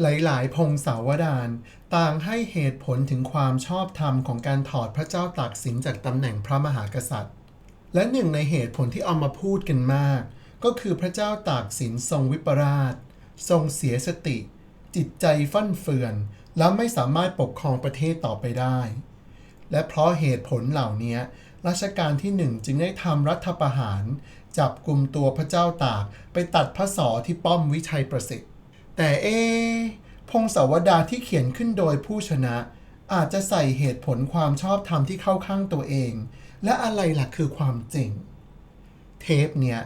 หลาย ๆ พงศาวดารต่างให้เหตุผลถึงความชอบธรรมของการถอดพระเจ้าตากสินจากตำแหน่งพระมหากษัตริย์ และหนึ่งในเหตุผลที่เอามาพูดกันมาก ก็คือพระเจ้าตากสินทรงวิปราช ทรงเสียสติ จิตใจฟั่นเฟือน และไม่สามารถปกครองประเทศต่อไปได้ และเพราะเหตุผลเหล่านี้รัชกาลที่หนึ่งจึงได้ทำรัฐประหาร จับกลุ่มตัวพระเจ้าตากไปตัดพระศอที่ป้อมวิชัยประสิทธิ์ แต่เอ พงศาวดาที่เขียนขึ้นโดยผู้ชนะ อาจจะใส่เหตุผลความชอบธรรมที่เข้าข้างตัวเอง และอะไรล่ะคือความจริง เทปเนี่ย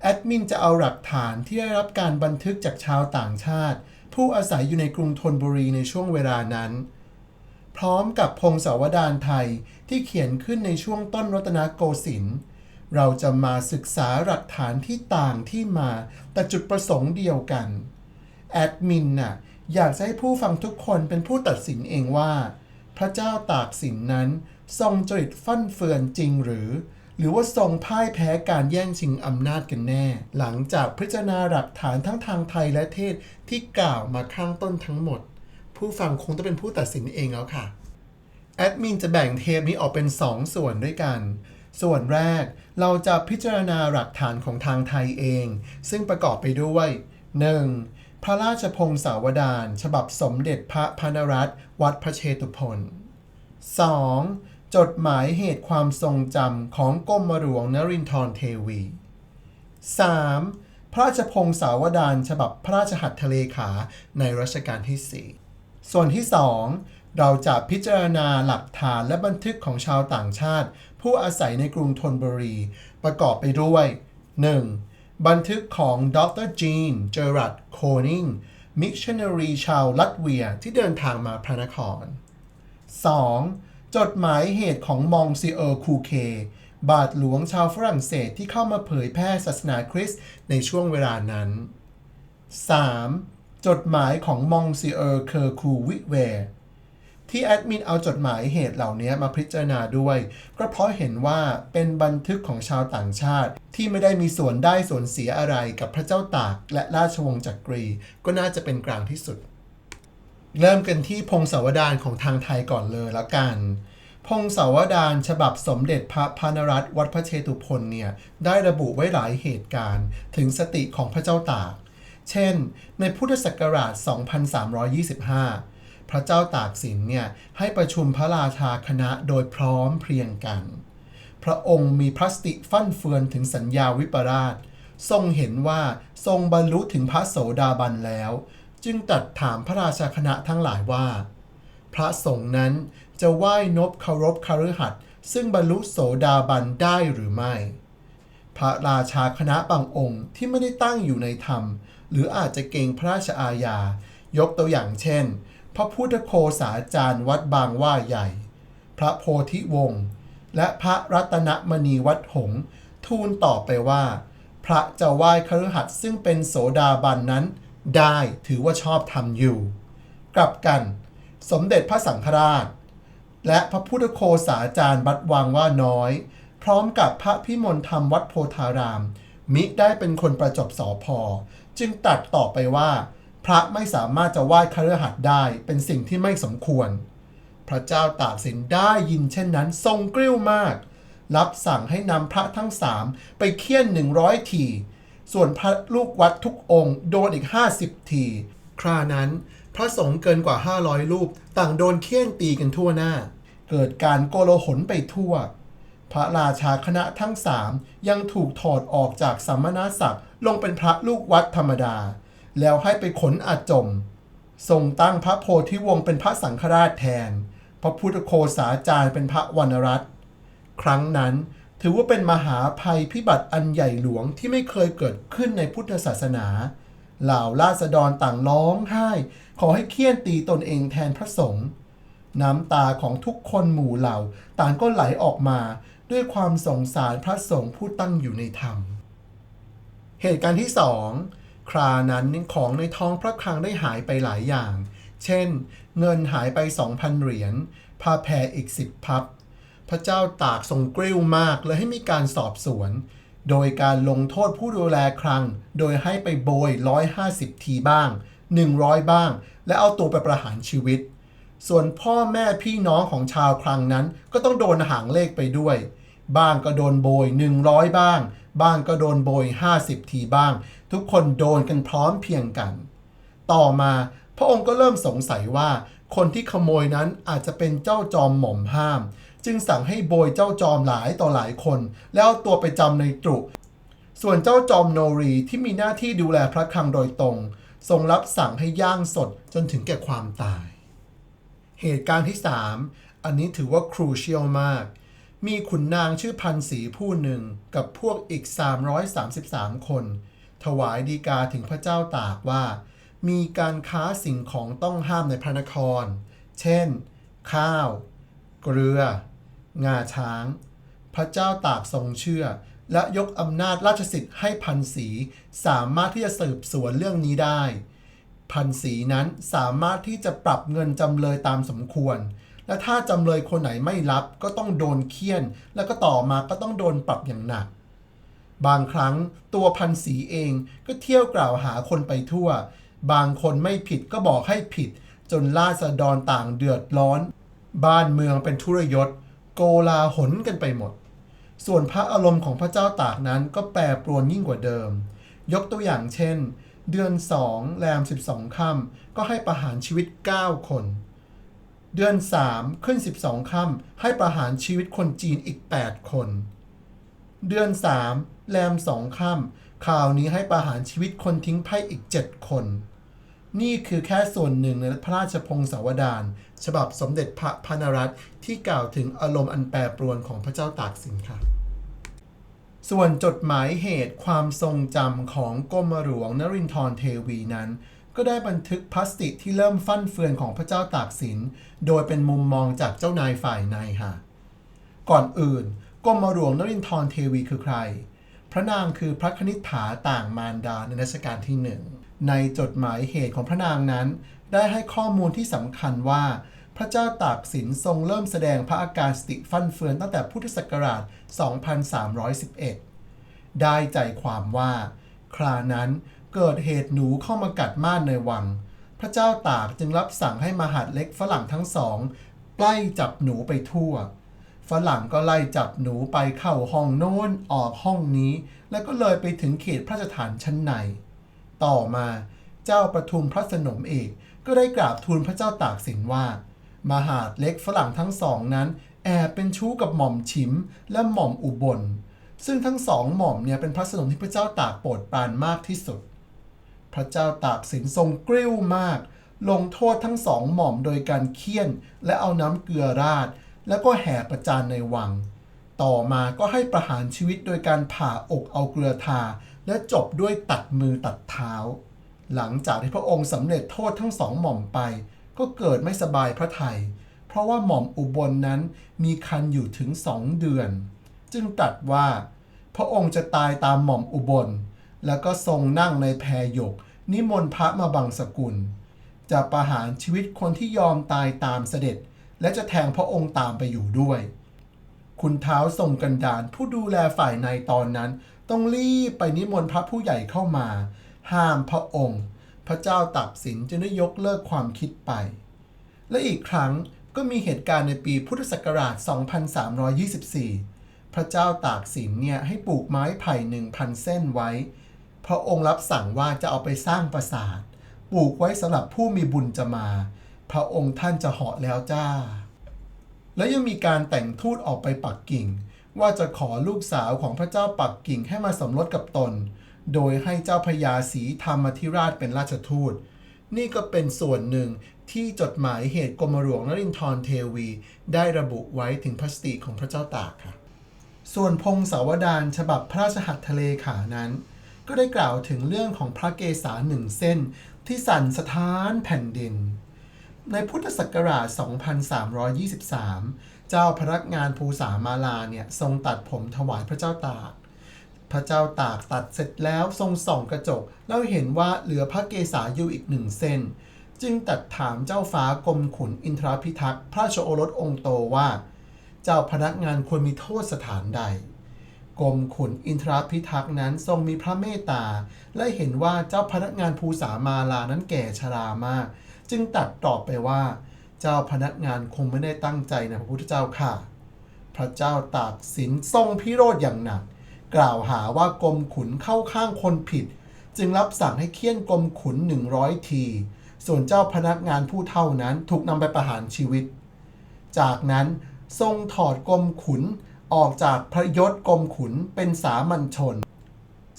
แอดมินจะเอาหลักฐานที่ได้รับการบันทึกจากชาวต่างชาติ ผู้อาศัยอยู่ในกรุงธนบุรีในช่วงเวลานั้น พร้อมกับพงศาวดารไทยที่เขียนขึ้นในช่วงต้นรัตนโกสินทร์เราจะมาศึกษาหลักฐานที่ต่างที่มาแต่จุดประสงค์เดียวกัน แอดมินน่ะอยากจะให้ผู้ฟังทุกคนเป็นผู้ตัดสินเองว่า พระเจ้าตากสินนั้น ทรงจริตฟั่นเฟือนจริงหรือ หรือว่าทรงพ่ายแพ้การแย่งชิงอำนาจกันแน่ หลังจากพิจารณาหลักฐานทั้งทางไทยและเทศที่กล่าวมาข้างต้นทั้งหมด ผู้ฟังคงต้องเป็นผู้ตัดสินเองแล้วค่ะแอดมินจะแบ่งเทปนี้ออกเป็น 2ส่วนด้วยกัน ส่วนแรกเราจะพิจารณาหลักฐานของทางไทยเอง ซึ่งประกอบไปด้วย 1. พระราชพงศาวดาร ฉบับสมเด็จพระพนรัตน์วัดพระเชตุพน 2. จดหมายเหตุความทรงจำของกรมหลวงนรินทรเทวี 3. พระราชพงศาวดาร ฉบับพระราชหัตถเลขาในรัชกาลที่ 4 ส่วนที่ 2 เราจะพิจารณาหลักฐานและบันทึกของชาวต่างชาติ ผู้อาศัยในกรุงธนบุรี ประกอบไปด้วย 1. บันทึกของดรจีน เจอรัดโคนิง มิชชันนารีชาวลัตเวียที่เดินทางมาพระนคร 2. จดหมายเหตุของมองซิเออร์คูเค บาทหลวงชาวฝรั่งเศสที่เข้ามาเผยแพร่ศาสนาคริสต์ในช่วงเวลานั้น 3. จดหมายของมองซิเออร์เคอร์คูวิเวร์ ที่แอดมินเอาจดหมายเหตุเหล่านี้มาพิจารณาด้วย ก็เพราะเห็นว่าเป็นบันทึกของชาวต่างชาติ ที่ไม่ได้มีส่วนได้ส่วนเสียอะไรกับพระเจ้าตากและราชวงศ์จักรี ก็น่าจะเป็นกลางที่สุด เริ่มกันที่พงศาวดารของทางไทยก่อนเลยแล้วกันพงศาวดารฉบับสมเด็จพระพานรัตน์วัดพระเชตุพนเนี่ยได้ระบุไว้หลายเหตุการณ์ ถึงสติของพระเจ้าตาก เช่น ในพุทธศักราช 2325 พระเจ้าตากสินเนี่ยให้ประชุมพระราชาคณะโดยพร้อมเพรียงกัน พระองค์มีพระสติฟั่นเฟือนถึงสัญญาวิปราช ทรงเห็นว่าทรงบรรลุถึงพระโสดาบันแล้ว จึงตรัสถามพระราชาคณะทั้งหลายว่า พระสงฆ์นั้นจะไหว้นบเคารพคฤหัสซึ่งบรรลุโสดาบันได้หรือไม่ พระราชาคณะบางองค์ที่ไม่ได้ตั้งอยู่ในธรรม หรืออาจจะเกรงพระราชอาญายกตัวอย่างเช่น พระพุทธโคสาจารย์วัดบางว่าใหญ่ พระโพธิวงศ์และพระรัตนมณีวัดหงส์ทูลตอบไปว่า พระจะไหว้คฤหัสถ์ซึ่งเป็นโสดาบันนั้น ได้ถือว่าชอบทำอยู่ กลับกัน สมเด็จพระสังฆราช และพระพุทธโคสาจารย์บัดวังว่าน้อย พร้อมกับพระพิมลธรรมวัดโพธาราม มิได้เป็นคนประจบสอพอ จึงตัดต่อไปว่า พระไม่สามารถจะไหว้คฤหัสถ์ได้เป็นสิ่งที่ไม่สมควร พระเจ้าตากสินได้ยินเช่นนั้นทรงกริ้วมาก รับสั่งให้นำพระทั้งสามไปเคี่ยนหนึ่งร้อยที ส่วนพระลูกวัดทุกองค์โดนอีก50ที ครานั้น พระสงฆ์เกินกว่า500รูปต่างโดนเคี่ยนตีกันทั่วหน้า เกิดการโกโลหนไปทั่ว พระราชาคณะทั้งสามยังถูกถอดออกจากสัมมนาศักดิ์ลงเป็นพระลูกวัดธรรมดา แล้วให้ไปขนอาจมทรงตั้งพระโพธิวงศ์เป็นพระสังฆราชแทน พระพุทธโคสาจารย์เป็นพระวรรณรัตน์ครั้งนั้นถือว่าเป็นมหาภัยพิบัติอันใหญ่หลวงที่ไม่เคยเกิดขึ้นในพุทธศาสนา เหล่าราษฎรต่างร้องไห้ ขอให้เคี่ยนตีตนเองแทนพระสงฆ์น้ำตาของทุกคนหมู่เหล่า ต่างก็ไหลออกมาด้วยความสงสารพระสงฆ์ผู้ตั้งอยู่ในธรรม เหตุการณ์ที่สอง ครานั้นของในท้องพระคลังได้หายไปหลายอย่าง เช่น เงินหายไป 2,000 เหรียญผ้าแพรอีก 10 พับ พระเจ้าตากทรงกริ้วมากเลยให้มีการสอบสวน โดยการลงโทษผู้ดูแลคลัง โดยให้ไปโบย 150 ทีบ้าง 100 บ้าง และเอาตัวไปประหารชีวิต ส่วนพ่อแม่พี่น้องของชาวคลังนั้นก็ต้องโดนหางเลขไปด้วย บ้างก็โดนโบย 100 บ้าง บ้างก็โดนโบย 50 ทีบ้าง ทุกคนโดนกันพร้อมเพียงกัน ต่อมาพระองค์ก็เริ่มสงสัยว่า คนที่ขโมยนั้นอาจจะเป็นเจ้าจอมหม่อมห้าม จึงสั่งให้โบยเจ้าจอมหลายต่อหลายคน แล้วเอาตัวไปจำในตรุส่วนเจ้าจอมโนรีที่มีหน้าที่ดูแลพระคลังโดยตรง ทรงรับสั่งให้ย่างสดจนถึงแก่ความตาย เหตุการณ์ที่ 3 อันนี้ถือว่าครูเชียลมาก มีขุนนางชื่อพันศรีผู้หนึ่งกับพวกอีก 333 คน ถวายดีกาถึงพระเจ้าตากว่า มีการค้าสิ่งของต้องห้ามในพระนคร เช่น ข้าว เกลือ งาช้าง พระเจ้าตากทรงเชื่อ และยกอำนาจราชสิทธิ์ให้พันศรีสามารถที่จะสืบสวนเรื่องนี้ได้ พันศรีนั้นสามารถที่จะปรับเงินจำเลยตามสมควรและถ้าจำเลยคนไหนไม่รับก็ต้องโดนเคี่ยน แล้วก็ต่อมาก็ต้องโดนปรับอย่างหนัก บางครั้งตัวพันศีเองก็เที่ยวกล่าวหาคนไปทั่ว บางคนไม่ผิดก็บอกให้ผิด จนราษฎรต่างเดือดร้อน บ้านเมืองเป็นทุรยศ โกลาหลกันไปหมด ส่วนพระอารมณ์ของพระเจ้าตากนั้นก็แปรปรวนยิ่งกว่าเดิม ยกตัวอย่างเช่น เดือน2แรม 12ค่ำก็ให้ประหารชีวิต 9 คน เดือน 3 ขึ้น 12ค่ำให้ประหารชีวิตคนจีนอีก 8 คน เดือน 3 แรม2ค่ำข่าวนี้ให้ประหารชีวิตคนทิ้งไพ่อีก 7 คน นี่คือแค่ส่วนหนึ่งในพระราชพงศาวดารฉบับสมเด็จพระพนรัตน์ที่กล่าวถึงอารมณ์อันแปรปรวนของพระเจ้าตากสินค่ะ ส่วนจดหมายเหตุความทรงจำของกรมหลวงนรินทรเทวีนั้นก็ได้บันทึกพลาสติกที่เริ่มฟั่นเฟือนของพระเจ้าตากสิน โดยเป็นมุมมองจากเจ้านายฝ่ายในค่ะ ก่อนอื่น กรมหลวงนรินทรเทวีคือใคร พระนางคือพระคณิษฐาต่างมารดาในรัชกาลที่หนึ่งในจดหมายเหตุของพระนางนั้น ได้ให้ข้อมูลที่สำคัญว่า พระเจ้าตากสินทรงเริ่มแสดงพระอาการสติฟั่นเฟือนตั้งแต่พุทธศักราช 2311 ได้ใจความว่า ครานั้นเกิดเหตุหนูเข้ามากัดม่านในวัง พระเจ้าตากจึงรับสั่งให้มหาดเล็กฝรั่งทั้งสองไล่จับหนูไปทั่ว ฝรั่งก็ไล่จับหนูไปเข้าห้องโน้นออกห้องนี้ แล้วก็เลยไปถึงเขตพระราชฐานชั้นใน ต่อมาเจ้าประทุมพระสนมเอกก็ได้กราบทูลพระเจ้าตากสินว่า มหาดเล็กฝรั่งทั้งสองนั้น แอบเป็นชู้กับหม่อมฉิมและหม่อมอุบล ซึ่งทั้งสองหม่อมเนี่ยเป็นพระสนมที่พระเจ้าตากโปรดปรานมากที่สุด พระเจ้าตากสินทรงกริ้วมาก ลงโทษทั้งสองหม่อมโดยการเคี่ยนและเอาน้ำเกลือราด แล้วก็แห่ประจานในวัง ต่อมาก็ให้ประหารชีวิตโดยการผ่าอกเอาเกลือทา และจบด้วยตัดมือตัดเท้า หลังจากที่พระองค์สำเร็จโทษทั้งสองหม่อมไป ก็เกิดไม่สบายพระทยเพราะว่าหม่อมอุบลนนั้นมีคันอยู่ถึงสองเดือน จึงตรัสว่า พระองค์จะตายตามหม่อมอุบล แล้วก็ทรงนั่งในแพรหยก นิมนต์พระมาบังสกุล จะประหารชีวิตคนที่ยอมตายตามเสด็จ และจะแทงพระองค์ตามไปอยู่ด้วย คุณเท้าทรงกันดานผู้ดูแลฝ่ายในตอนนั้น ต้องรีบไปนิมนต์พระผู้ใหญ่เข้ามา ห้ามพระองค์ พระเจ้าตากสินจึงได้ยกเลิกความคิดไป และอีกครั้งก็มีเหตุการณ์ในปีพุทธศักราช 2324 พระเจ้าตากสินเนี่ยให้ปลูกไม้ไผ่หนึ่งพันเส้นไว้ พระองค์รับสั่งว่าจะเอาไปสร้างปราสาท ปลูกไว้สำหรับผู้มีบุญจะมา พระองค์ท่านจะเหาะแล้วจ้า และยังมีการแต่งทูตออกไปปักกิ่ง ว่าจะขอลูกสาวของพระเจ้าปักกิ่งให้มาสมรสกับตน โดยให้เจ้าพญาศรีธรรมธิราชเป็นราชทูต นี่ก็เป็นส่วนหนึ่งที่จดหมายเหตุกรมหลวงนรินทรเทวี ได้ระบุไว้ถึงพระสติของพระเจ้าตากค่ะ ส่วนพงศาวดารฉบับพระราชหัตถเลขานั้น ก็ได้กล่าวถึงเรื่องของพระเกศาหนึ่งเส้นที่สั่นสถานแผ่นดิน ในพุทธศักราช 2323 เจ้าพนักงานภูษามาลาเนี่ยทรงตัดผมถวายพระเจ้าตาก พระเจ้าตากตัดเสร็จแล้วทรงส่องกระจก แล้วเห็นว่าเหลือพระเกศาอยู่อีกหนึ่งเส้น จึงตัดถามเจ้าฟ้ากรมขุนอินทรพิทักษ์พระราชโอรสองค์โตว่า เจ้าพนักงานควรมีโทษสถานใดกรมขุนอินทรพิทักษ์นั้นทรงมีพระเมตตา และเห็นว่าเจ้าพนักงานภูษามาลานั้นแก่ชรามาก จึงตัดตอบไปว่า เจ้าพนักงานคงไม่ได้ตั้งใจนะพระพุทธเจ้าค่ะ พระเจ้าตากสินทรงพิโรธอย่างหนัก กล่าวหาว่ากรมขุนเข้าข้างคนผิด จึงรับสั่งให้เคี่ยนกรมขุนหนึ่งร้อยที ส่วนเจ้าพนักงานผู้เท่านั้นถูกนำไปประหารชีวิต จากนั้นทรงถอดกรมขุนออกจากพระยศกรมขุนเป็นสามัญชน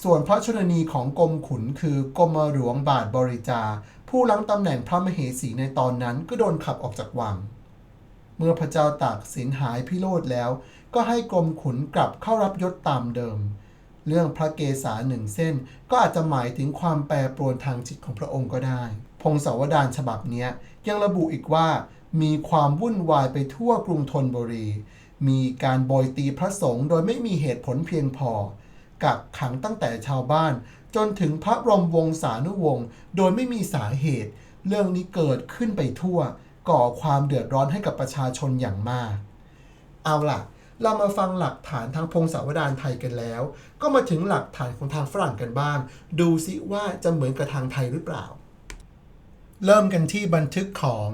ส่วนพระชนนีของกรมขุนคือกรมหลวงบาทบริจา ผู้ล้างตำแหน่งพระมเหสีในตอนนั้นก็โดนขับออกจากวัง เมื่อพระเจ้าตากสินหายพิโรธแล้ว ก็ให้กรมขุนกลับเข้ารับยศตามเดิม เรื่องพระเกศาหนึ่งเส้นก็อาจจะหมายถึงความแปรปรวนทางจิตของพระองค์ก็ได้ พงศาวดารฉบับนี้ยยังระบุอีกว่า มีความวุ่นวายไปทั่วกรุงธนบุรี มีการโบยตีพระสงฆ์โดยไม่มีเหตุผลเพียงพอ กักขังตั้งแต่ชาวบ้าน จนถึงพระบรมวงศานุวงศ์โดยไม่มีสาเหตุ เรื่องนี้เกิดขึ้นไปทั่ว ก่อความเดือดร้อนให้กับประชาชนอย่างมาก เอาล่ะ เรามาฟังหลักฐานทางพงศาวดารไทยกันแล้ว ก็มาถึงหลักฐานของทางฝรั่งกันบ้าง ดูซิว่าจะเหมือนกับทางไทยหรือเปล่า เริ่มกันที่บันทึกของ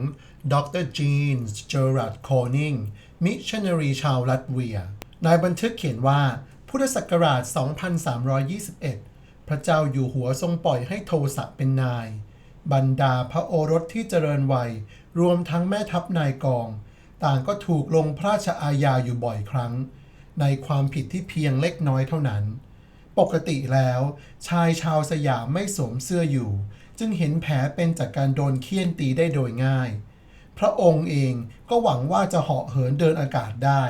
ดรจีนส์เจอรัดโคนิงมิชชันนารีชาวลัตเวียในบันทึกเขียนว่า พุทธศักราช 2321 พระเจ้าอยู่หัวทรงปล่อยให้โทสะเป็นนาย บรรดาพระโอรสที่เจริญวัย รวมทั้งแม่ทัพนายกอง ต่างก็ถูกลงพระราชอาญาอยู่บ่อยครั้ง ในความผิดที่เพียงเล็กน้อยเท่านั้น ปกติแล้ว ชายชาวสยามไม่สวมเสื้ออยู่ จึงเห็นแผลเป็นจากการโดนเคี่ยนตีได้โดยง่าย พระองค์เองก็หวังว่าจะเหาะเหินเดินอากาศได้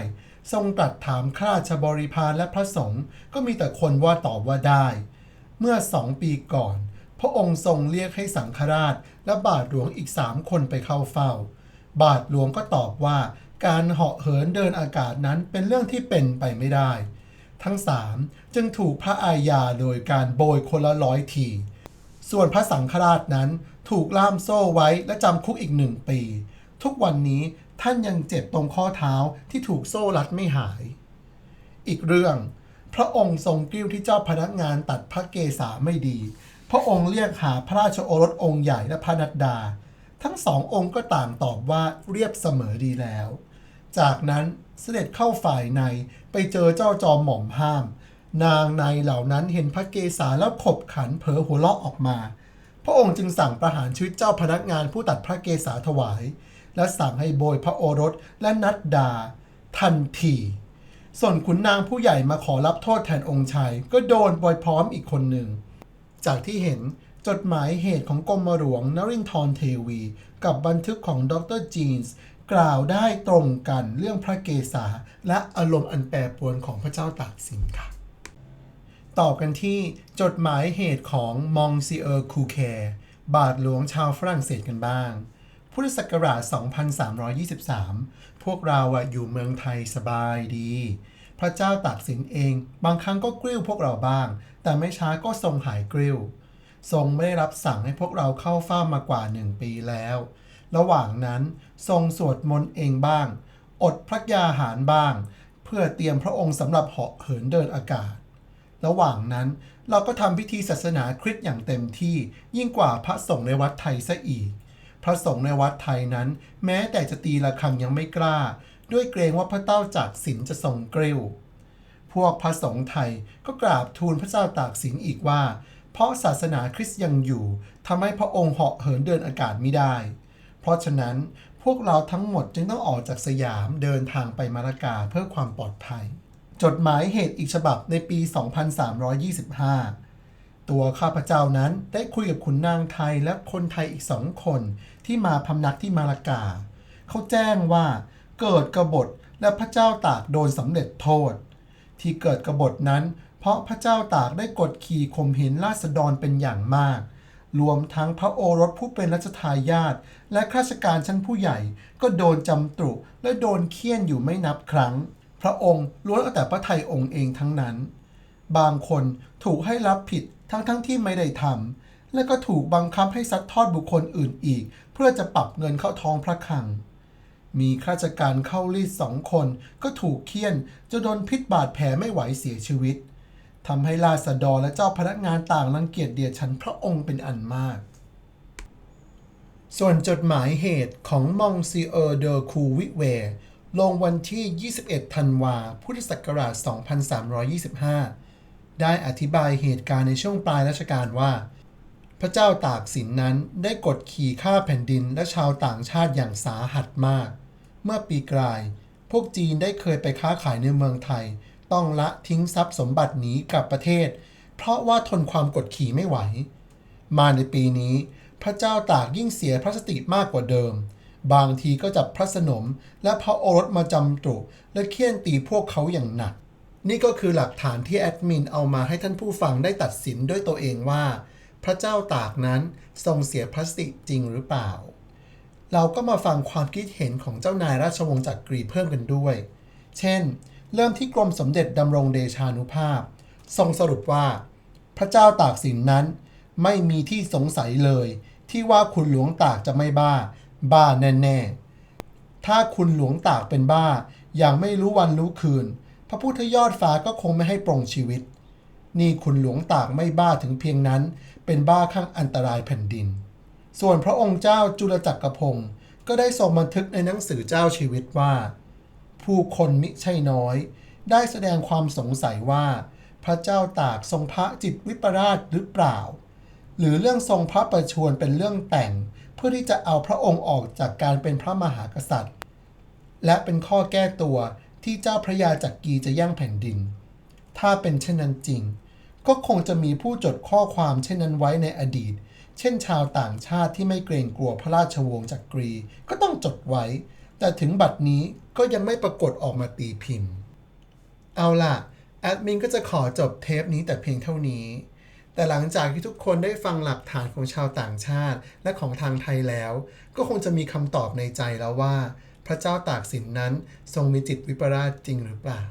ทรงตรัสถามข้าราชบริพารและพระสงฆ์ก็มีแต่คนว่าตอบว่าได้ เมื่อสองปีก่อน พระองค์ทรงเรียกให้สังฆราชและบาทหลวงอีกสามคนไปเข้าเฝ้า บาทหลวงก็ตอบว่าการเหาะเหินเดินอากาศนั้นเป็นเรื่องที่เป็นไปไม่ได้ ทั้งสามจึงถูกพระอาญาโดยการโบยคนละร้อยที ส่วนพระสังฆราชนั้นถูกล่ามโซ่ไว้และจำคุกอีกหนึ่งปี ทุกวันนี้ ท่านยังเจ็บตรงข้อเท้าที่ถูกโซ่รัดไม่หาย อีกเรื่อง พระองค์ทรงกริ้วที่เจ้าพนักงานตัดพระเกศาไม่ดี พระองค์เรียกหาพระราชโอรสองค์ใหญ่และพระนัดดา ทั้งสององค์ก็ต่างตอบว่าเรียบเสมอดีแล้ว จากนั้นเสด็จเข้าฝ่ายในไปเจอเจ้าจอมหม่อมห้าม นางในเหล่านั้นเห็นพระเกศาแล้วขบขันเผลอหัวเราะออกมา พระองค์จึงสั่งประหารชีวิตเจ้าพนักงานผู้ตัดพระเกศาถวาย และสั่งให้โบยพระโอรสและนัดดา ทันที ส่วนขุนนางผู้ใหญ่มาขอรับโทษแทนองค์ชายก็โดนปล่อยพร้อมอีกคนหนึ่ง จากที่เห็นจดหมายเหตุของกรมหลวงนรินทรเทวี กับบันทึกของดรจีนส์กล่าวได้ตรงกันเรื่องพระเกศาและอารมณ์อันแปรปรวนของพระเจ้าตากสินค่ะ ต่อกันที่จดหมายเหตุของมองซีเออร์คูแคร์บาทหลวงชาวฝรั่งเศสกันบ้าง พุทธศักราช 2323 พวกเราอะอยู่เมืองไทยสบายดี พระเจ้าตากสินเอง บางครั้งก็กริ้วพวกเราบ้าง แต่ไม่ช้าก็ทรงหายกริ้ว ทรงไม่ได้รับสั่งให้พวกเราเข้าเฝ้ามากว่าหนึ่งปีแล้ว ระหว่างนั้นทรงสวดมนต์เองบ้าง อดพระยาหารบ้าง เพื่อเตรียมพระองค์สำหรับเหาะเหินเดินอากาศระหว่างนั้นเราก็ทำพิธีศาสนาคริสต์อย่างเต็มที่ยิ่งกว่าพระสงฆ์ในวัดไทยซะอีก ระสงฆ์ในวัดไทยนั้น แม้แต่จะตีระฆังยังไม่กล้า ด้วยเกรงว่าพระเต้าจากสินจะทรงกริ้วพวกพระสงฆ์ไทยก็กราบทูลพระเจ้าตากสินอีกว่า เพราะศาสนาคริสต์ยังอยู่ทำให้พระองค์เหาะเหินเดินอากาศไม่ได้ เพราะฉะนั้นพวกเราทั้งหมดจึงต้องออกจากสยามเดินทางไปมาลากาเพื่อความปลอดภัย จดหมายเหตุอีกฉบับในปี 2325 ตัวข้าพเจ้านั้นได้คุยกับขุนนางไทยและคนไทยอีกสองคน ที่มาพำนักที่มาลากา เขาแจ้งว่าเกิดกบฏและพระเจ้าตากโดนสำเร็จโทษ ที่เกิดกบฏนั้น เพราะพระเจ้าตากได้กดขี่ข่มเหงราษฎรเป็นอย่างมาก รวมทั้งพระโอรสผู้เป็นรัชทายาทและข้าราชการชั้นผู้ใหญ่ก็โดนจำตรุและโดนเคี่ยนอยู่ไม่นับครั้ง พระองค์ล้วนเอาแต่พระไทยองค์เองทั้งนั้น บางคนถูกให้รับผิดทั้งทั้งๆที่ไม่ได้ทำ และก็ถูกบังคับให้ซัดทอดบุคคลอื่นอีก เพื่อจะปรับเงินเข้าท้องพระคลัง มีข้าราชการเข้ารีดสองคนก็ถูกเคี่ยนจนโดนพิษบาดแผลไม่ไหวเสียชีวิตทำให้ราษฎรและเจ้าพนักงานต่างรังเกียจเดียดฉันพระองค์เป็นอันมาก ส่วนจดหมายเหตุของมองซีเออร์เดอคูวิเวลงวันที่ 21 ธันวา พุทธศักราช 2325 ได้อธิบายเหตุการณ์ในช่วงปลายรัชกาลว่า พระเจ้าตากสินนั้นได้กดขี่ฆ่าแผ่นดินและชาวต่างชาติอย่างสาหัสมาก เมื่อปีกลาย พวกจีนได้เคยไปค้าขายในเมืองไทย ต้องละทิ้งทรัพย์สมบัติหนีกลับประเทศ เพราะว่าทนความกดขี่ไม่ไหว มาในปีนี้ พระเจ้าตากยิ่งเสียพระสติมากกว่าเดิม บางทีก็จับพระสนมและพระโอรสมาจำตรุและเคี่ยนตีพวกเขาอย่างหนัก นี่ก็คือหลักฐานที่แอดมินเอามาให้ท่านผู้ฟังได้ตัดสินด้วยตัวเองว่า พระเจ้าตากนั้นทรงเสียพระสติจริงหรือเปล่า เราก็มาฟังความคิดเห็นของเจ้านายราชวงศ์จักรีเพิ่มกันด้วย เช่น เริ่มที่กรมสมเด็จดำรงเดชานุภาพ ทรงสรุปว่า พระเจ้าตากสินนั้น ไม่มีที่สงสัยเลย ที่ว่าคุณหลวงตากจะไม่บ้า บ้าแน่ๆ ถ้าคุณหลวงตากเป็นบ้า อย่างไม่รู้วันรู้คืน พระพุทธยอดฟ้าก็คงไม่ให้ปรงชีวิต นี่คุณหลวงตากไม่บ้าถึงเพียงนั้น เป็นบ้าข้างอันตรายแผ่นดิน ส่วนพระองค์เจ้าจุลจักรพงศ์ก็ได้ทรงบันทึกในหนังสือเจ้าชีวิตว่า ผู้คนมิใช่น้อย ได้แสดงความสงสัยว่า พระเจ้าตากทรงพระจิตวิปราชหรือเปล่า หรือเรื่องทรงพระประชวรเป็นเรื่องแต่ง เพื่อที่จะเอาพระองค์ออกจากการเป็นพระมหากษัตริย์ และเป็นข้อแก้ตัวที่เจ้าพระยาจักรีจะย่งแผ่นดิน ถ้าเป็นเช่นนั้นจริง ก็คงจะมีผู้จดข้อความเช่นนั้นไว้ในอดีต เช่นชาวต่างชาติที่ไม่เกรงกลัวพระราชวงศ์จักรี ก็ต้องจดไว้ แต่ถึงบัดนี้ก็ยังไม่ปรากฏออกมาตีพิมพ์ เอาล่ะ แอดมินก็จะขอจบเทปนี้แต่เพียงเท่านี้ แต่หลังจากที่ทุกคนได้ฟังหลักฐานของชาวต่างชาติและของทางไทยแล้ว ก็คงจะมีคำตอบในใจแล้วว่า พระเจ้าตากสินนั้นทรงมีจิตวิปราชจริงหรือเปล่า